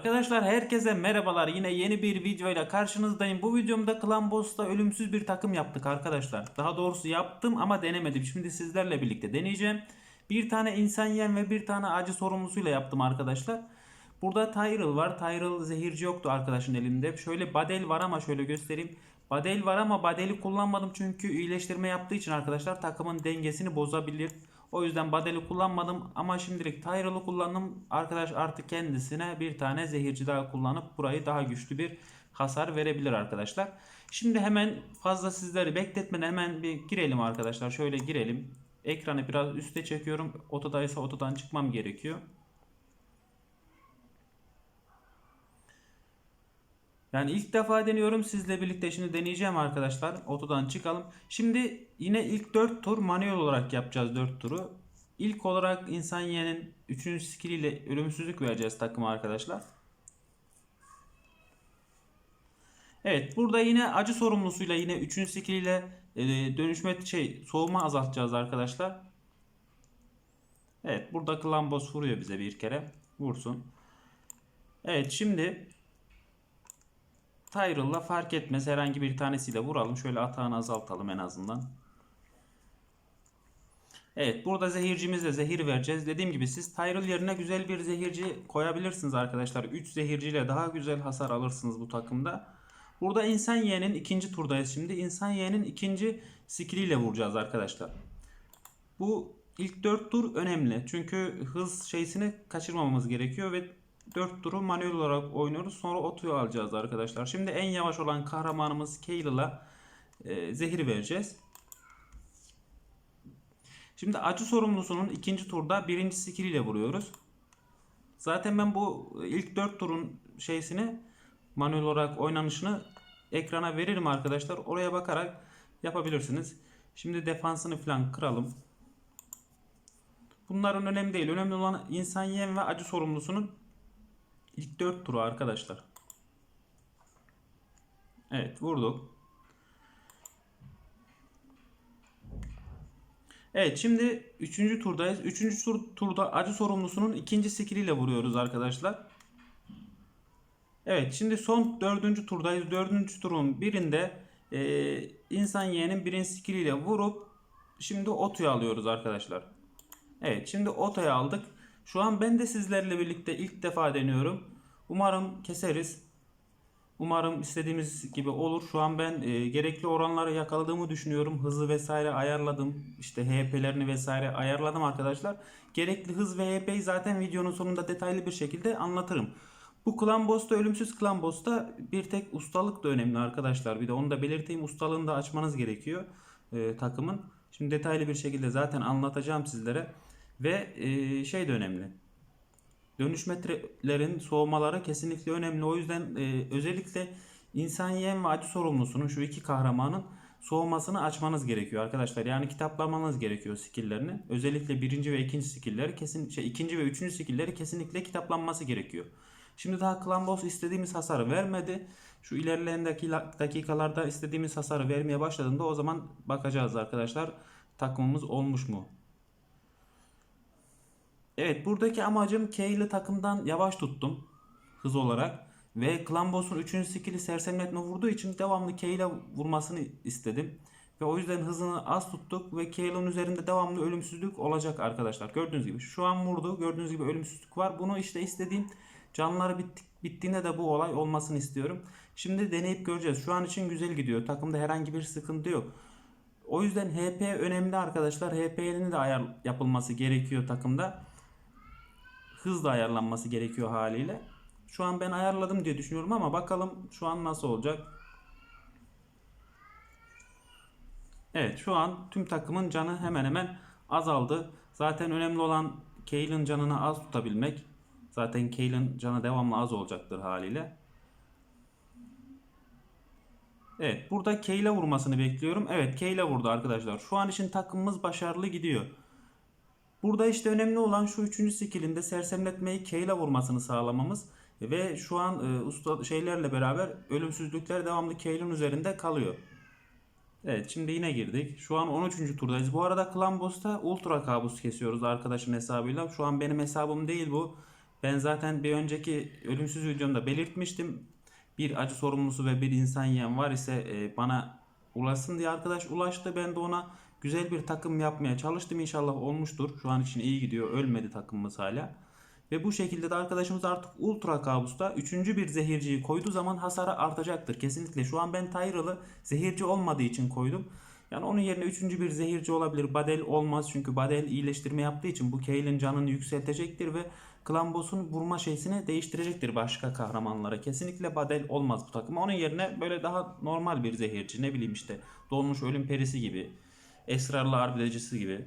Arkadaşlar herkese merhabalar. Yine yeni bir videoyla karşınızdayım. Bu videomda Clan Boss'ta ölümsüz bir takım yaptık arkadaşlar. Daha doğrusu yaptım ama denemedim. Şimdi sizlerle birlikte deneyeceğim. Bir tane insan yiyen ve bir tane acı sorumlusuyla yaptım arkadaşlar. Burada Tyrell var. Tyrell zehirci yoktu arkadaşın elinde. Şöyle Badel var ama şöyle göstereyim. Badel var ama Badel'i kullanmadım çünkü iyileştirme yaptığı için arkadaşlar takımın dengesini bozabilir. O yüzden Badel'i kullanmadım ama şimdilik Tyrell'ı kullandım. Arkadaş artık kendisine bir tane zehirci daha kullanıp burayı daha güçlü bir hasar verebilir arkadaşlar. Şimdi hemen fazla sizleri bekletmeden hemen bir girelim arkadaşlar. Şöyle girelim. Ekranı biraz üste çekiyorum. Otodaysa otodan çıkmam gerekiyor. Yani ilk defa deniyorum. Sizle birlikte şimdi deneyeceğim arkadaşlar. Otodan çıkalım. Şimdi yine ilk 4 tur manuel olarak yapacağız 4 turu. İlk olarak insan yeğenin 3. skill ile ölümsüzlük vereceğiz takıma arkadaşlar. Evet burada yine acı sorumlusuyla yine 3. skill ile e, dönüşme şey soğuma azaltacağız arkadaşlar. Evet burada Clan Boss vuruyor bize bir kere. Vursun. Evet şimdi Tyrell'la fark etmez. Herhangi bir tanesiyle vuralım. Şöyle atağını azaltalım en azından. Evet burada zehircimizle zehir vereceğiz. Dediğim gibi siz Tyrell yerine güzel bir zehirci koyabilirsiniz arkadaşlar. 3 zehirciyle daha güzel hasar alırsınız bu takımda. Burada insan yeğenin ikinci turdayız şimdi. İnsan yeğenin ikinci skilliyle vuracağız arkadaşlar. Bu ilk 4 tur önemli. Çünkü hız şeysini kaçırmamamız gerekiyor ve 4 turu manuel olarak oynuyoruz. Sonra otoyu alacağız arkadaşlar. Şimdi en yavaş olan kahramanımız Kayle'la e, zehir vereceğiz. Şimdi acı sorumlusunun ikinci turda birinci skill ile vuruyoruz. Zaten ben bu ilk 4 turun şeysini manuel olarak oynanışını ekrana veririm arkadaşlar. Oraya bakarak yapabilirsiniz. Şimdi defansını falan kıralım. Bunların önemli değil. Önemli olan insan yem ve acı sorumlusunun ilk 4 turu arkadaşlar. Evet vurduk. Evet şimdi 3. turdayız. 3. Tur, turda acı sorumlusunun ikinci skilliyle vuruyoruz arkadaşlar. Evet şimdi son 4. turdayız. 4. turun birinde e, insan yeğenin birinci skilliyle vurup şimdi otoyu alıyoruz arkadaşlar. Evet şimdi otoyu aldık. Şu an ben de sizlerle birlikte ilk defa deniyorum. Umarım keseriz. Umarım istediğimiz gibi olur. Şu an ben e, gerekli oranları yakaladığımı düşünüyorum. Hızı vesaire ayarladım. İşte HP'lerini vesaire ayarladım arkadaşlar. Gerekli hız ve HP'yi zaten videonun sonunda detaylı bir şekilde anlatırım. Bu Clan Boss'ta ölümsüz Clan Boss'ta bir tek ustalık da önemli arkadaşlar. Bir de onu da belirteyim. Ustalığını da açmanız gerekiyor e, takımın. Şimdi detaylı bir şekilde zaten anlatacağım sizlere. Ve e, şey de önemli. Dönüş metrelerin soğumaları kesinlikle önemli. O yüzden e, özellikle insan yiyen ve acı sorumlusunun şu iki kahramanın soğumasını açmanız gerekiyor arkadaşlar. Yani kitaplamanız gerekiyor skill'lerini. Özellikle birinci ve ikinci skill'leri kesin şey ikinci ve üçüncü skill'leri kesinlikle kitaplanması gerekiyor. Şimdi daha Clan Boss istediğimiz hasarı vermedi. Şu ilerleyen dakikalarda istediğimiz hasarı vermeye başladığında o zaman bakacağız arkadaşlar. Takımımız olmuş mu? Evet buradaki amacım Kayle'ı takımdan yavaş tuttum. Hız olarak. Ve Clan Boss'un 3. skill'i sersemletme vurduğu için devamlı Kayle vurmasını istedim. Ve o yüzden hızını az tuttuk ve Kayle'ın üzerinde devamlı ölümsüzlük olacak arkadaşlar. Gördüğünüz gibi şu an vurdu. Gördüğünüz gibi ölümsüzlük var. Bunu işte istediğim canları bittik, bittiğinde de bu olay olmasını istiyorum. Şimdi deneyip göreceğiz. Şu an için güzel gidiyor. Takımda herhangi bir sıkıntı yok. O yüzden HP önemli arkadaşlar. HP'nin de ayar yapılması gerekiyor takımda hızla ayarlanması gerekiyor haliyle. Şu an ben ayarladım diye düşünüyorum ama bakalım şu an nasıl olacak. Evet şu an tüm takımın canı hemen hemen azaldı. Zaten önemli olan Kayle'ın canını az tutabilmek. Zaten Kayle'ın canı devamlı az olacaktır haliyle. Evet burada Kayle vurmasını bekliyorum. Evet Kayle vurdu arkadaşlar. Şu an için takımımız başarılı gidiyor. Burada işte önemli olan şu üçüncü skillinde sersemletmeyi K ile vurmasını sağlamamız ve şu an e, usta şeylerle beraber ölümsüzlükler devamlı K'nin üzerinde kalıyor. Evet şimdi yine girdik. Şu an 13. turdayız. Bu arada Clan Boss'ta Ultra Kabus kesiyoruz arkadaşın hesabıyla. Şu an benim hesabım değil bu. Ben zaten bir önceki ölümsüz videomda belirtmiştim. Bir acı sorumlusu ve bir insan yiyen var ise e, bana ulaşsın diye arkadaş ulaştı. Ben de ona güzel bir takım yapmaya çalıştım. İnşallah olmuştur. Şu an için iyi gidiyor. Ölmedi takımımız hala. Ve bu şekilde de arkadaşımız artık Ultra Kabus'ta üçüncü bir zehirciyi koyduğu zaman hasarı artacaktır. Kesinlikle. Şu an ben Tyrell'ı zehirci olmadığı için koydum. Yani onun yerine üçüncü bir zehirci olabilir. Badel olmaz çünkü Badel iyileştirme yaptığı için bu Kayl'in canını yükseltecektir ve Clan Boss'un vurma şeysini değiştirecektir başka kahramanlara. Kesinlikle Badel olmaz bu takıma. Onun yerine böyle daha normal bir zehirci ne bileyim işte Dolmuş Ölüm Perisi gibi, Esrarlı Arbedecisi gibi,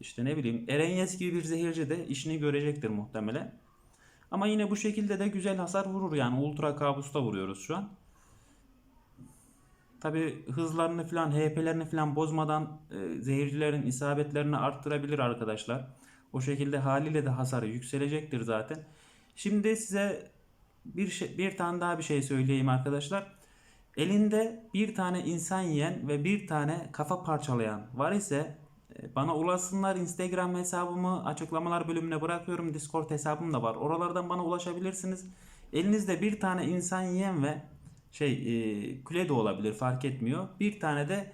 işte ne bileyim Erenyes gibi bir zehirci de işini görecektir muhtemelen. Ama yine bu şekilde de güzel hasar vurur yani Ultra Kabus'ta vuruyoruz şu an. Tabi hızlarını falan, HP'lerini falan bozmadan e, zehircilerin isabetlerini arttırabilir arkadaşlar. O şekilde haliyle de hasarı yükselecektir zaten. Şimdi size bir şey, bir tane daha bir şey söyleyeyim arkadaşlar. Elinde bir tane insan yiyen ve bir tane kafa parçalayan var ise e, bana ulaşsınlar. Instagram hesabımı açıklamalar bölümüne bırakıyorum. Discord hesabım da var. Oralardan bana ulaşabilirsiniz. Elinizde bir tane insan yiyen ve şey e, küle de olabilir fark etmiyor. Bir tane de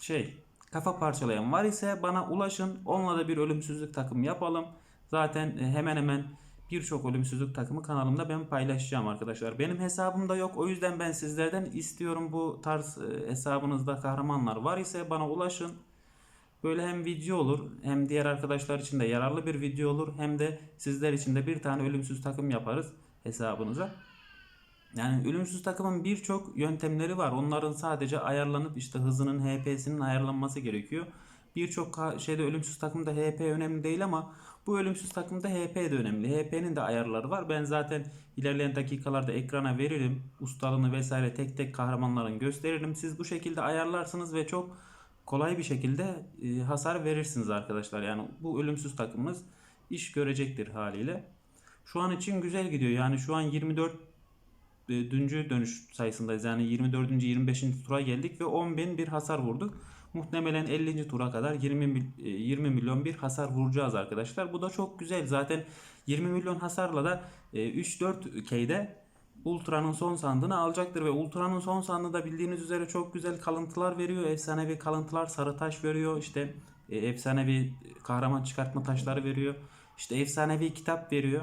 şey kafa parçalayan var ise bana ulaşın. Onunla da bir ölümsüzlük takım yapalım. Zaten e, hemen hemen birçok ölümsüzlük takımı kanalımda ben paylaşacağım arkadaşlar. Benim hesabımda yok. O yüzden ben sizlerden istiyorum bu tarz e, hesabınızda kahramanlar var ise bana ulaşın. Böyle hem video olur hem diğer arkadaşlar için de yararlı bir video olur hem de sizler için de bir tane ölümsüz takım yaparız hesabınıza. Yani ölümsüz takımın birçok yöntemleri var. Onların sadece ayarlanıp işte hızının HP'sinin ayarlanması gerekiyor. Birçok şeyde ölümsüz takımda HP önemli değil ama bu ölümsüz takımda HP de önemli. HP'nin de ayarları var. Ben zaten ilerleyen dakikalarda ekrana veririm. Ustalığını vesaire tek tek kahramanların gösteririm. Siz bu şekilde ayarlarsınız ve çok kolay bir şekilde e, hasar verirsiniz arkadaşlar. Yani bu ölümsüz takımımız iş görecektir haliyle. Şu an için güzel gidiyor. Yani şu an 24 e, düncü dönüş sayısındayız. Yani 24. 25. tura geldik ve 10.000 bir hasar vurduk. Muhtemelen 50. tura kadar 20 mil- e, 20 milyon bir hasar vuracağız arkadaşlar. Bu da çok güzel. Zaten 20 milyon hasarla da e, 3-4 K'de Ultra'nın son sandığını alacaktır ve Ultra'nın son sandığı da bildiğiniz üzere çok güzel kalıntılar veriyor. Efsanevi kalıntılar, sarı taş veriyor. İşte e, efsanevi kahraman çıkartma taşları veriyor. İşte efsanevi kitap veriyor.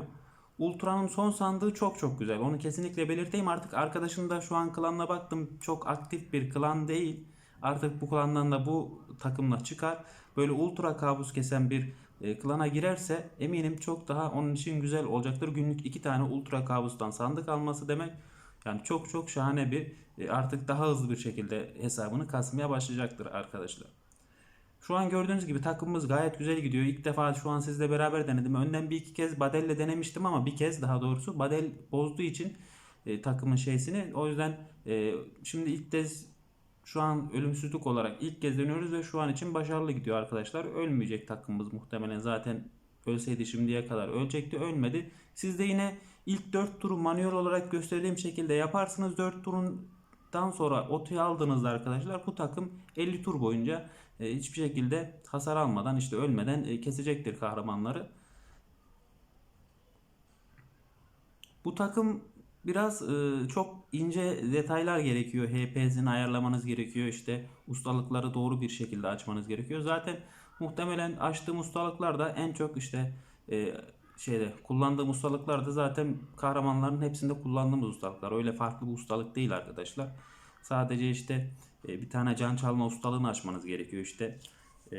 Ultra'nın son sandığı çok çok güzel. Onu kesinlikle belirteyim. Artık arkadaşım da şu an klanına baktım. Çok aktif bir klan değil. Artık bu klandan da bu takımla çıkar. Böyle ultra kabus kesen bir e, klana girerse eminim çok daha onun için güzel olacaktır. Günlük iki tane ultra kabustan sandık alması demek. Yani çok çok şahane bir e, artık daha hızlı bir şekilde hesabını kasmaya başlayacaktır arkadaşlar. Şu an gördüğünüz gibi takımımız gayet güzel gidiyor. İlk defa şu an sizle beraber denedim. Önden bir iki kez Badel'le denemiştim ama bir kez daha doğrusu Badel bozduğu için e, takımın şeysini. O yüzden e, şimdi ilk kez şu an ölümsüzlük olarak ilk kez dönüyoruz ve şu an için başarılı gidiyor arkadaşlar. Ölmeyecek takımımız muhtemelen zaten ölseydi şimdiye kadar ölecekti ölmedi. Siz de yine ilk 4 turu manuel olarak gösterdiğim şekilde yaparsınız. 4 turundan sonra otoya aldığınızda arkadaşlar bu takım 50 tur boyunca e, hiçbir şekilde hasar almadan işte ölmeden e, kesecektir kahramanları. Bu takım biraz e, çok ince detaylar gerekiyor. HP'sini ayarlamanız gerekiyor. İşte ustalıkları doğru bir şekilde açmanız gerekiyor. Zaten muhtemelen açtığım ustalıklar da en çok işte e, şeyde kullandığım ustalıklar da zaten kahramanların hepsinde kullandığımız ustalıklar. Öyle farklı bir ustalık değil arkadaşlar. Sadece işte e, bir tane can çalma ustalığını açmanız gerekiyor. İşte e,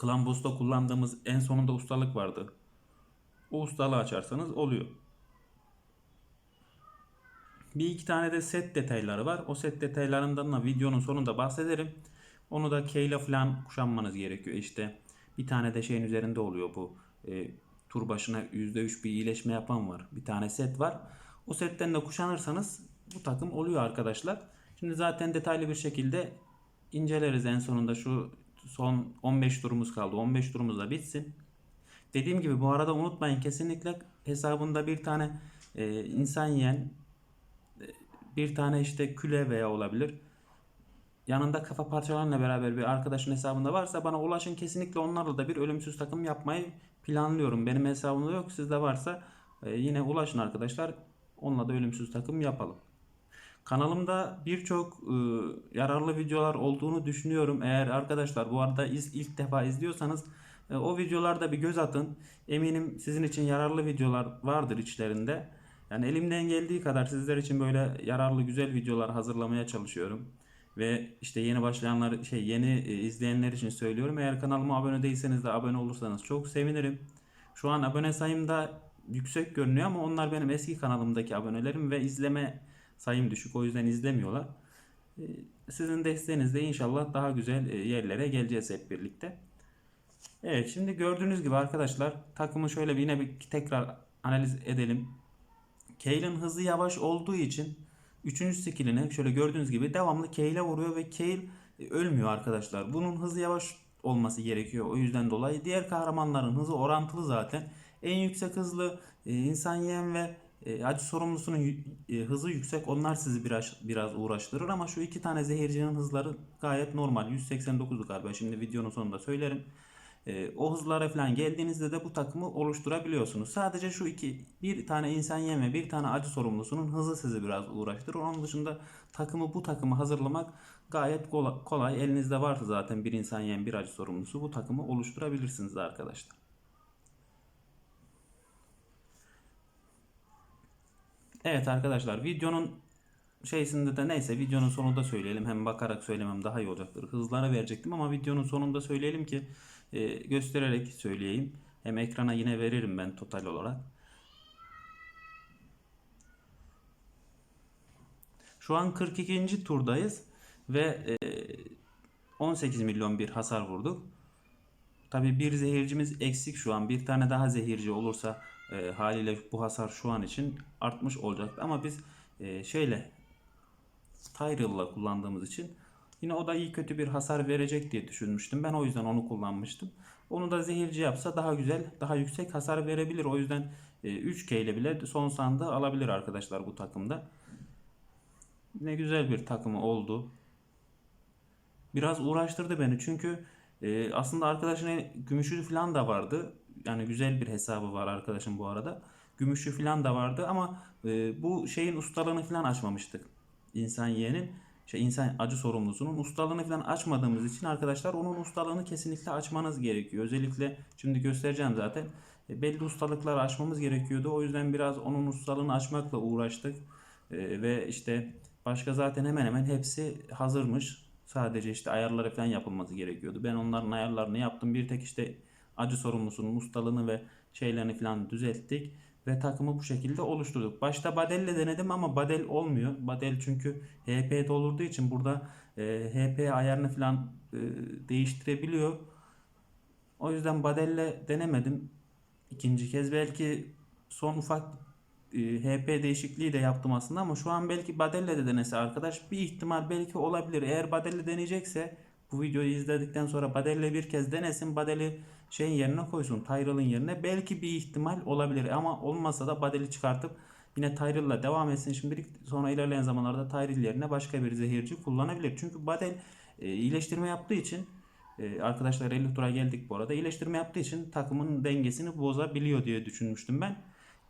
Clan kullandığımız en sonunda ustalık vardı. O ustalığı açarsanız oluyor. Bir iki tane de set detayları var. O set detaylarından da videonun sonunda bahsederim. Onu da K ile falan kuşanmanız gerekiyor. İşte bir tane de şeyin üzerinde oluyor bu. E, tur başına %3 bir iyileşme yapan var. Bir tane set var. O setten de kuşanırsanız bu takım oluyor arkadaşlar. Şimdi zaten detaylı bir şekilde inceleriz en sonunda şu son 15 turumuz kaldı. 15 turumuz da bitsin. Dediğim gibi bu arada unutmayın kesinlikle hesabında bir tane e, insan yiyen bir tane işte küle veya olabilir. yanında kafa parçalarıyla beraber bir arkadaşın hesabında varsa bana ulaşın kesinlikle onlarla da bir ölümsüz takım yapmayı planlıyorum. Benim hesabımda yok sizde varsa e, yine ulaşın arkadaşlar onunla da ölümsüz takım yapalım. Kanalımda birçok e, yararlı videolar olduğunu düşünüyorum. Eğer arkadaşlar bu arada iz, ilk defa izliyorsanız e, o videolarda bir göz atın. Eminim sizin için yararlı videolar vardır içlerinde. Yani elimden geldiği kadar sizler için böyle yararlı güzel videolar hazırlamaya çalışıyorum. Ve işte yeni başlayanlar şey yeni e, izleyenler için söylüyorum. Eğer kanalıma abone değilseniz de abone olursanız çok sevinirim. Şu an abone sayım da yüksek görünüyor ama onlar benim eski kanalımdaki abonelerim ve izleme sayım düşük. O yüzden izlemiyorlar. E, Sizin desteğinizle inşallah daha güzel e, yerlere geleceğiz hep birlikte. Evet şimdi gördüğünüz gibi arkadaşlar takımı şöyle bir yine bir tekrar analiz edelim. Kale'ın hızı yavaş olduğu için 3. skillini şöyle gördüğünüz gibi devamlı Kale'e vuruyor ve Kale e, ölmüyor arkadaşlar. Bunun hızı yavaş olması gerekiyor. O yüzden dolayı diğer kahramanların hızı orantılı zaten. En yüksek hızlı e, insan yiyen ve e, acı sorumlusunun e, hızı yüksek. Onlar sizi biraz biraz uğraştırır ama şu iki tane zehircinin hızları gayet normal. 189'du galiba. Şimdi videonun sonunda söylerim. E, o hızlara falan geldiğinizde de bu takımı oluşturabiliyorsunuz. Sadece şu iki bir tane insan yeme bir tane acı sorumlusunun hızı sizi biraz uğraştırır. Onun dışında takımı bu takımı hazırlamak gayet kola- kolay. Elinizde varsa zaten bir insan yem bir acı sorumlusu bu takımı oluşturabilirsiniz arkadaşlar. Evet arkadaşlar videonun şeysinde de neyse videonun sonunda söyleyelim. Hem bakarak söylemem daha iyi olacaktır. Hızlara verecektim ama videonun sonunda söyleyelim ki e, göstererek söyleyeyim. Hem ekrana yine veririm ben total olarak. Şu an 42. turdayız ve e, 18 milyon bir hasar vurduk. Tabii bir zehircimiz eksik şu an. Bir tane daha zehirci olursa e, haliyle bu hasar şu an için artmış olacaktı. Ama biz e, şeyle Tyrell'la kullandığımız için yine o da iyi kötü bir hasar verecek diye düşünmüştüm. Ben o yüzden onu kullanmıştım. Onu da zehirci yapsa daha güzel, daha yüksek hasar verebilir. O yüzden e, 3K ile bile son sandığı alabilir arkadaşlar bu takımda. Ne güzel bir takımı oldu. Biraz uğraştırdı beni çünkü e, aslında arkadaşın gümüşü falan da vardı. Yani güzel bir hesabı var arkadaşım bu arada. Gümüşü falan da vardı ama e, bu şeyin ustalığını falan açmamıştık. İnsan yeğenin şey insan acı sorumlusunun ustalığını falan açmadığımız için arkadaşlar onun ustalığını kesinlikle açmanız gerekiyor. Özellikle şimdi göstereceğim zaten. E, belli ustalıkları açmamız gerekiyordu. O yüzden biraz onun ustalığını açmakla uğraştık. E, ve işte başka zaten hemen hemen hepsi hazırmış. Sadece işte ayarları falan yapılması gerekiyordu. Ben onların ayarlarını yaptım. Bir tek işte acı sorumlusunun ustalığını ve şeylerini falan düzelttik. Ve takımı bu şekilde oluşturduk. Başta Badel'le denedim ama Badel olmuyor. Badel çünkü HP doldurduğu için burada e, HP ayarını falan e, değiştirebiliyor. O yüzden Badel'le denemedim. İkinci kez belki son ufak e, HP değişikliği de yaptım aslında ama şu an belki Badel'le de denese arkadaş bir ihtimal belki olabilir. Eğer Badel'le deneyecekse bu videoyu izledikten sonra Badel'le bir kez denesin. Badel'i şeyin yerine koysun. Tyrell'ın yerine belki bir ihtimal olabilir ama olmasa da Badel'i çıkartıp yine Tyrell'la devam etsin. Şimdilik sonra ilerleyen zamanlarda Tyrell yerine başka bir zehirci kullanabilir. Çünkü Badel e, iyileştirme yaptığı için e, arkadaşlar 50 tura geldik bu arada. İyileştirme yaptığı için takımın dengesini bozabiliyor diye düşünmüştüm ben.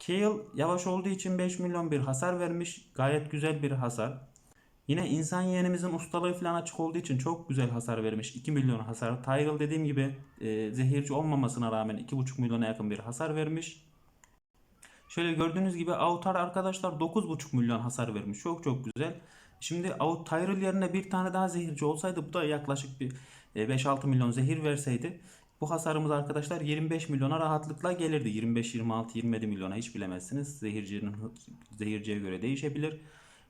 Kale yavaş olduğu için 5 milyon bir hasar vermiş. Gayet güzel bir hasar. Yine insan yeğenimizin ustalığı falan açık olduğu için çok güzel hasar vermiş. 2 milyon hasar. Tyrell dediğim gibi e, zehirci olmamasına rağmen 2,5 milyona yakın bir hasar vermiş. Şöyle gördüğünüz gibi Autar arkadaşlar 9,5 milyon hasar vermiş. Çok çok güzel. Şimdi Out Tyrell yerine bir tane daha zehirci olsaydı bu da yaklaşık bir e, 5-6 milyon zehir verseydi bu hasarımız arkadaşlar 25 milyona rahatlıkla gelirdi. 25, 26, 27 milyona hiç bilemezsiniz. Zehircinin zehirciye göre değişebilir.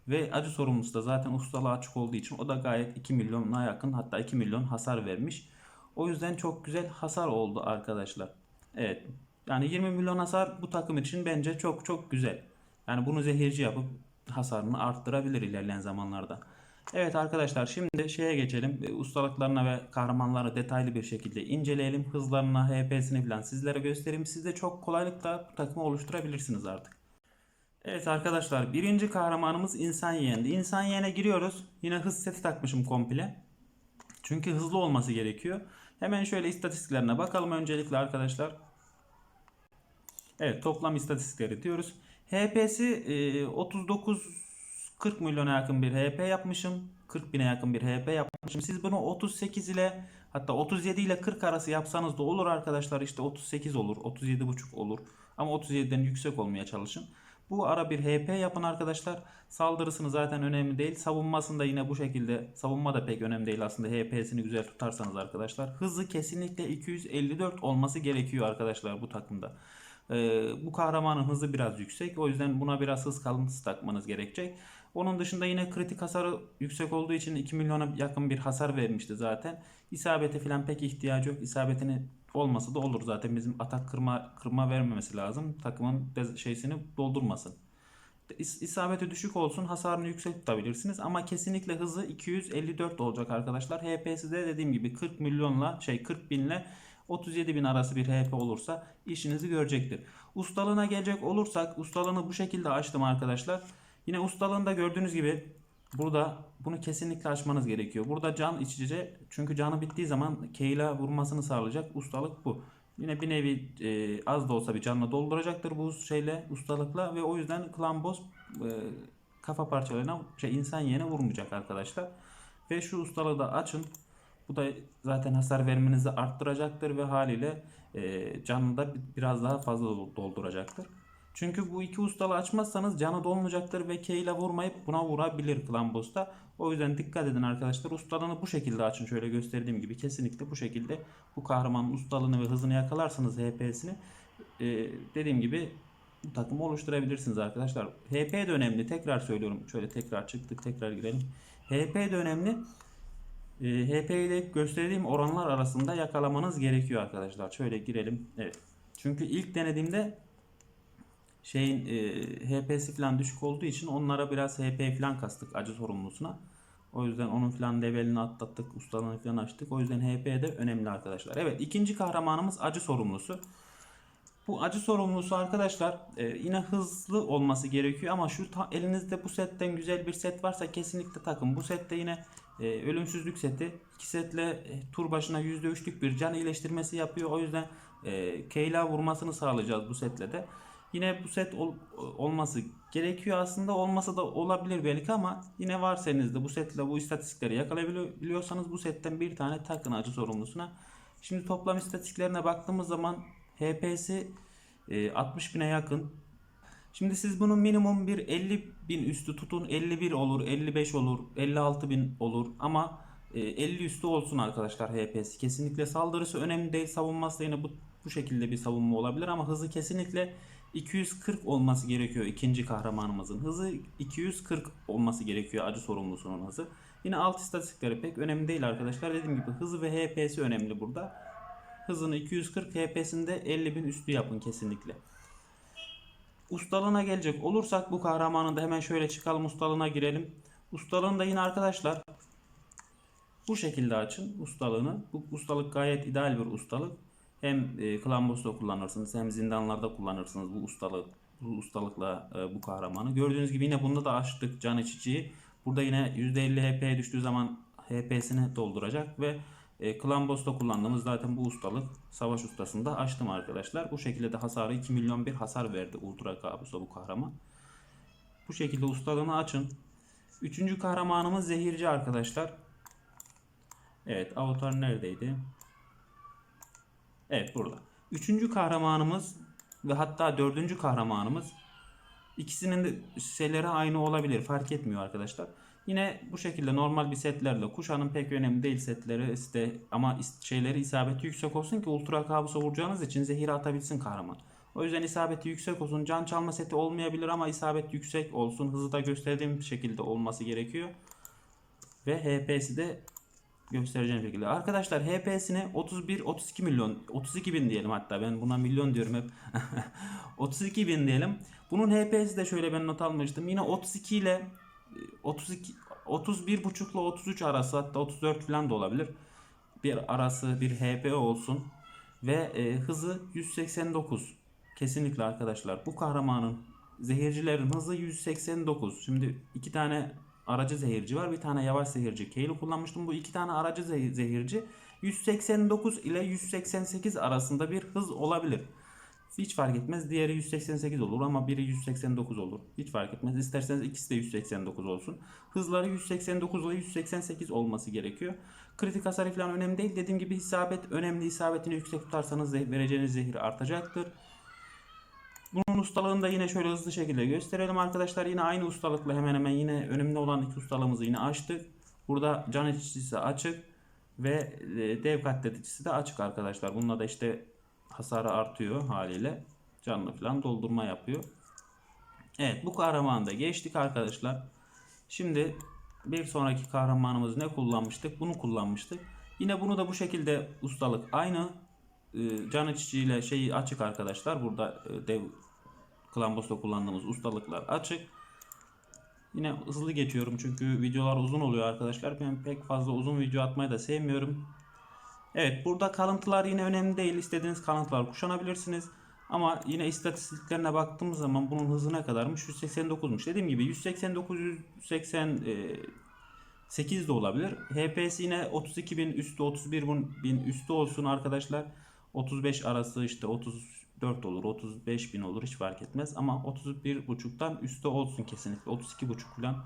Ve acı sorumlusu da zaten ustalığı açık olduğu için o da gayet 2 milyona yakın hatta 2 milyon hasar vermiş. O yüzden çok güzel hasar oldu arkadaşlar. Evet. Yani 20 milyon hasar bu takım için bence çok çok güzel. Yani bunu zehirci yapıp hasarını arttırabilir ilerleyen zamanlarda. Evet arkadaşlar şimdi şeye geçelim. E, Ustalıklarına ve kahramanları detaylı bir şekilde inceleyelim. Hızlarına, HP'sini falan sizlere göstereyim. Siz de çok kolaylıkla bu takımı oluşturabilirsiniz artık. Evet arkadaşlar birinci kahramanımız insan yeğendi. İnsan yeğene giriyoruz. Yine hız seti takmışım komple. Çünkü hızlı olması gerekiyor. Hemen şöyle istatistiklerine bakalım öncelikle arkadaşlar. Evet toplam istatistikleri diyoruz. HP'si e, 39 40 milyona yakın bir HP yapmışım. 40 bine yakın bir HP yapmışım. Siz bunu 38 ile hatta 37 ile 40 arası yapsanız da olur arkadaşlar. İşte 38 olur, 37,5 olur. Ama 37'den yüksek olmaya çalışın. Bu ara bir HP yapın arkadaşlar. Saldırısını zaten önemli değil. Savunmasında yine bu şekilde. Savunma da pek önemli değil aslında. HP'sini güzel tutarsanız arkadaşlar. Hızı kesinlikle 254 olması gerekiyor arkadaşlar bu takımda. Ee, bu kahramanın hızı biraz yüksek. O yüzden buna biraz hız kalıntısı takmanız gerekecek. Onun dışında yine kritik hasarı yüksek olduğu için 2 milyona yakın bir hasar vermişti zaten. İsabete falan pek ihtiyacı yok. İsabetini olmasa da olur zaten. Bizim atak kırma kırma vermemesi lazım. Takımın şeysini doldurmasın. İs- İsabeti düşük olsun, hasarını yüksek tutabilirsiniz ama kesinlikle hızı 254 olacak arkadaşlar. HP'si de dediğim gibi 40 milyonla şey 40 binle 37 bin arası bir HP olursa işinizi görecektir. Ustalığına gelecek olursak ustalığını bu şekilde açtım arkadaşlar. Yine ustalığında gördüğünüz gibi burada bunu kesinlikle açmanız gerekiyor. Burada can içici çünkü canı bittiği zaman Keyla vurmasını sağlayacak ustalık bu. Yine bir nevi e, az da olsa bir canla dolduracaktır bu şeyle ustalıkla ve o yüzden klan boss e, kafa parçalarına şey insan yerine vurmayacak arkadaşlar. Ve şu ustalığı da açın. Bu da zaten hasar vermenizi arttıracaktır ve haliyle e, canını da bi- biraz daha fazla dol- dolduracaktır. Çünkü bu iki ustalığı açmazsanız canı dolmayacaktır ve K ile vurmayıp buna vurabilir klan boss'ta. O yüzden dikkat edin arkadaşlar. Ustalığını bu şekilde açın. Şöyle gösterdiğim gibi kesinlikle bu şekilde bu kahramanın ustalığını ve hızını yakalarsanız HP'sini e, dediğim gibi bu takımı oluşturabilirsiniz arkadaşlar. HP de önemli. Tekrar söylüyorum. Şöyle tekrar çıktık. Tekrar girelim. HP de önemli. E, HP ile gösterdiğim oranlar arasında yakalamanız gerekiyor arkadaşlar. Şöyle girelim. Evet. Çünkü ilk denediğimde şeyin e, HP'si falan düşük olduğu için onlara biraz HP falan kastık acı sorumlusuna. O yüzden onun falan levelini atlattık, ustalığını falan açtık. O yüzden HP de önemli arkadaşlar. Evet ikinci kahramanımız acı sorumlusu. Bu acı sorumlusu arkadaşlar e, yine hızlı olması gerekiyor ama şu ta- elinizde bu setten güzel bir set varsa kesinlikle takın. Bu sette yine e, ölümsüzlük seti. İki setle e, tur başına %3'lük bir can iyileştirmesi yapıyor. O yüzden e, Keyla vurmasını sağlayacağız bu setle de. Yine bu set ol- olması gerekiyor aslında. Olmasa da olabilir belki ama yine varsa elinizde bu setle bu istatistikleri yakalayabiliyorsanız bu setten bir tane takın acı sorumlusuna. Şimdi toplam istatistiklerine baktığımız zaman HP'si e, 60 bine yakın. Şimdi siz bunun minimum bir 50 bin üstü tutun. 51 olur, 55 olur, 56 bin olur ama e, 50 üstü olsun arkadaşlar HP'si. Kesinlikle saldırısı önemli değil. Savunması da yine bu, bu şekilde bir savunma olabilir ama hızı kesinlikle 240 olması gerekiyor ikinci kahramanımızın. Hızı 240 olması gerekiyor acı sorumlusunun hızı. Yine alt istatistikleri pek önemli değil arkadaşlar. Dediğim gibi hızı ve HP'si önemli burada. Hızını 240 HP'sinde 50 bin üstü yapın kesinlikle. Ustalığına gelecek olursak bu kahramanın da hemen şöyle çıkalım ustalığına girelim. Ustalığında yine arkadaşlar bu şekilde açın ustalığını. Bu ustalık gayet ideal bir ustalık. Hem e, Clan Boss'ta kullanırsınız hem zindanlarda kullanırsınız bu ustalık bu ustalıkla e, bu kahramanı. Gördüğünüz gibi yine bunda da açtık can içiciyi. Burada yine %50 HP düştüğü zaman HP'sini dolduracak ve e, Clan Boss'ta kullandığımız zaten bu ustalık savaş ustasında açtım arkadaşlar. Bu şekilde de hasarı 2 milyon bir hasar verdi Ultra Kabus'a bu kahraman. Bu şekilde ustalığını açın. Üçüncü kahramanımız zehirci arkadaşlar. Evet avatar neredeydi? Evet burada. Üçüncü kahramanımız ve hatta dördüncü kahramanımız ikisinin de şeyleri aynı olabilir fark etmiyor arkadaşlar. Yine bu şekilde normal bir setlerle kuşanın pek önemli değil setleri işte ama şeyleri isabeti yüksek olsun ki ultra kabusa vuracağınız için zehir atabilsin kahraman. O yüzden isabeti yüksek olsun. Can çalma seti olmayabilir ama isabet yüksek olsun. Hızı da gösterdiğim şekilde olması gerekiyor. Ve HP'si de göstereceğim şekilde. Arkadaşlar HP'sine 31 32 milyon 32 bin diyelim hatta ben buna milyon diyorum hep. 32 bin diyelim. Bunun HP'si de şöyle ben not almıştım. Yine 32 ile e, 32 31 buçukla 33 arası hatta 34 falan da olabilir. Bir arası bir HP olsun ve e, hızı 189. Kesinlikle arkadaşlar bu kahramanın zehircilerin hızı 189. Şimdi iki tane aracı zehirci var. Bir tane yavaş zehirci. Kale'i kullanmıştım. Bu iki tane aracı ze- zehirci 189 ile 188 arasında bir hız olabilir. Hiç fark etmez. Diğeri 188 olur ama biri 189 olur. Hiç fark etmez. İsterseniz ikisi de 189 olsun. Hızları 189 ile 188 olması gerekiyor. Kritik hasar falan önemli değil. Dediğim gibi isabet önemli. İsabetini yüksek tutarsanız vereceğiniz zehir artacaktır. Bunun ustalığını da yine şöyle hızlı şekilde gösterelim arkadaşlar. Yine aynı ustalıkla hemen hemen yine önemli olan iki ustalığımızı yine açtık. Burada can içicisi açık ve e, dev katleticisi de açık arkadaşlar. Bununla da işte hasarı artıyor haliyle. Canlı falan doldurma yapıyor. Evet bu kahramanı da geçtik arkadaşlar. Şimdi bir sonraki kahramanımız ne kullanmıştık? Bunu kullanmıştık. Yine bunu da bu şekilde ustalık aynı. Ee, can içiciyle şeyi açık arkadaşlar. Burada e, dev Klambos'ta kullandığımız ustalıklar açık. Yine hızlı geçiyorum çünkü videolar uzun oluyor arkadaşlar. Ben pek fazla uzun video atmayı da sevmiyorum. Evet burada kalıntılar yine önemli değil. İstediğiniz kalıntılar kuşanabilirsiniz. Ama yine istatistiklerine baktığımız zaman bunun hızı ne kadarmış? 189'muş. Dediğim gibi 189 188 de olabilir. HP'si yine 32 bin üstü 31 bin üstü olsun arkadaşlar. 35 arası işte 34 olur 35 bin olur hiç fark etmez. Ama 31 buçuktan üstte olsun kesinlikle. 32 buçuk falan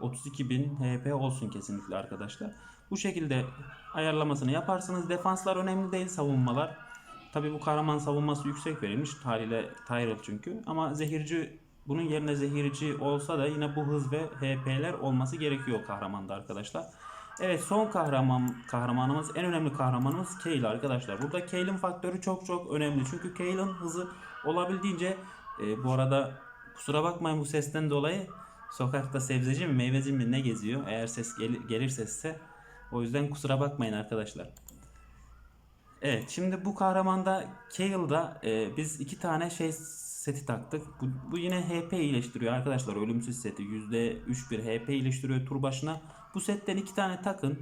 32 bin HP olsun kesinlikle arkadaşlar. Bu şekilde ayarlamasını yaparsınız. Defanslar önemli değil savunmalar. Tabi bu kahraman savunması yüksek verilmiş haliyle Tyrell çünkü. Ama zehirci bunun yerine zehirci olsa da yine bu hız ve HP'ler olması gerekiyor kahramanda arkadaşlar. Evet son kahraman kahramanımız en önemli kahramanımız Kayle arkadaşlar. Burada Kayle'in faktörü çok çok önemli. Çünkü Kayle'in hızı olabildiğince e, bu arada kusura bakmayın bu sesten dolayı sokakta sebzeci mi meyveci mi ne geziyor. Eğer ses gel- gelirse size o yüzden kusura bakmayın arkadaşlar. Evet şimdi bu kahramanda Kale'da e, biz iki tane şey seti taktık. Bu, bu yine HP iyileştiriyor arkadaşlar. Ölümsüz seti. %3 bir HP iyileştiriyor tur başına. Bu setten iki tane takın.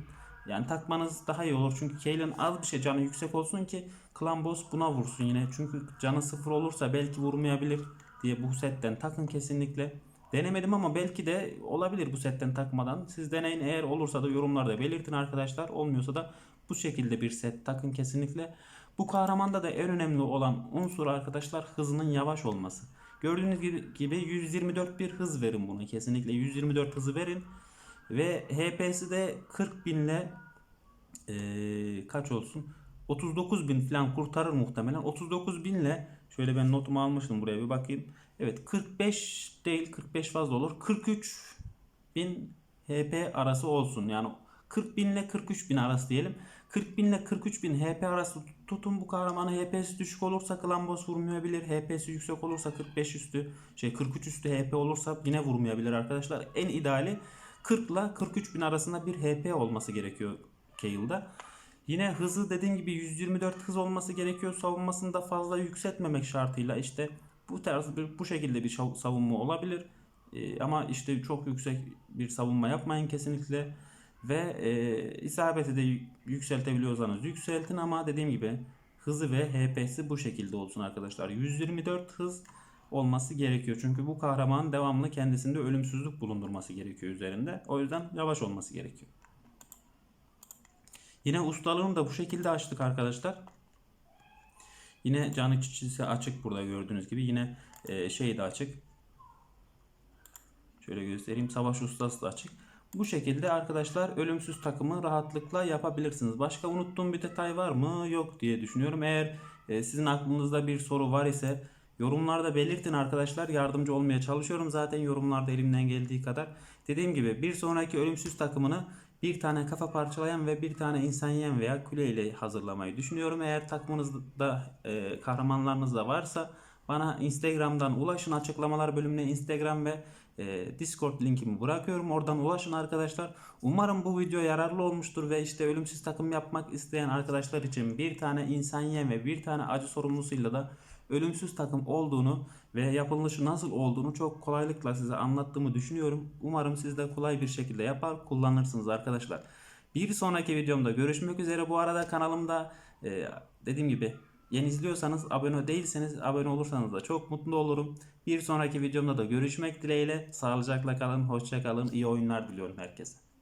Yani takmanız daha iyi olur. Çünkü Kale'in az bir şey canı yüksek olsun ki Clan Boss buna vursun yine. Çünkü canı sıfır olursa belki vurmayabilir diye bu setten takın kesinlikle. Denemedim ama belki de olabilir bu setten takmadan. Siz deneyin eğer olursa da yorumlarda belirtin arkadaşlar. Olmuyorsa da bu şekilde bir set takın kesinlikle. Bu kahramanda da en önemli olan unsur arkadaşlar hızının yavaş olması. Gördüğünüz gibi- gibi 124 bir hız verin bunu kesinlikle 124 hızı verin. Ve HP'si de 40 binle eee, kaç olsun? 39 bin falan kurtarır muhtemelen. 39 binle şöyle ben notumu almıştım buraya bir bakayım. Evet 45 değil 45 fazla olur. 43 bin HP arası olsun. Yani 40 bin ile 43 bin arası diyelim. 40 bin ile 43 bin HP arası tutun bu kahramanı HP'si düşük olursa Klambos vurmayabilir. HP'si yüksek olursa 45 üstü şey 43 üstü HP olursa yine vurmayabilir arkadaşlar. En ideali 40 ile 43 bin arasında bir HP olması gerekiyor Kale'da. Yine hızı dediğim gibi 124 hız olması gerekiyor. Savunmasını da fazla yükseltmemek şartıyla işte bu tarz bir bu şekilde bir savunma olabilir. Ee, ama işte çok yüksek bir savunma yapmayın kesinlikle. Ve e, isabeti de yü- yükseltebiliyorsanız yükseltin ama dediğim gibi hızı ve HP'si bu şekilde olsun arkadaşlar. 124 hız olması gerekiyor. Çünkü bu kahraman devamlı kendisinde ölümsüzlük bulundurması gerekiyor üzerinde. O yüzden yavaş olması gerekiyor. Yine ustalığını da bu şekilde açtık arkadaşlar. Yine can içicisi açık burada gördüğünüz gibi. Yine e, şey de açık. Şöyle göstereyim. Savaş ustası da açık. Bu şekilde arkadaşlar ölümsüz takımı rahatlıkla yapabilirsiniz. Başka unuttuğum bir detay var mı? Yok diye düşünüyorum. Eğer e, sizin aklınızda bir soru var ise yorumlarda belirtin arkadaşlar. Yardımcı olmaya çalışıyorum zaten yorumlarda elimden geldiği kadar. Dediğim gibi bir sonraki ölümsüz takımını bir tane kafa parçalayan ve bir tane insan yiyen veya küle ile hazırlamayı düşünüyorum. Eğer takımınızda e, kahramanlarınız da varsa bana Instagram'dan ulaşın. Açıklamalar bölümüne Instagram ve e, Discord linkimi bırakıyorum. Oradan ulaşın arkadaşlar. Umarım bu video yararlı olmuştur ve işte ölümsüz takım yapmak isteyen arkadaşlar için bir tane insan yiyen ve bir tane acı sorumlusuyla da ölümsüz takım olduğunu ve yapılışı nasıl olduğunu çok kolaylıkla size anlattığımı düşünüyorum. Umarım siz de kolay bir şekilde yapar kullanırsınız arkadaşlar. Bir sonraki videomda görüşmek üzere. Bu arada kanalımda e, dediğim gibi Yeni izliyorsanız abone değilseniz abone olursanız da çok mutlu olurum. Bir sonraki videomda da görüşmek dileğiyle. Sağlıcakla kalın, hoşça kalın. İyi oyunlar diliyorum herkese.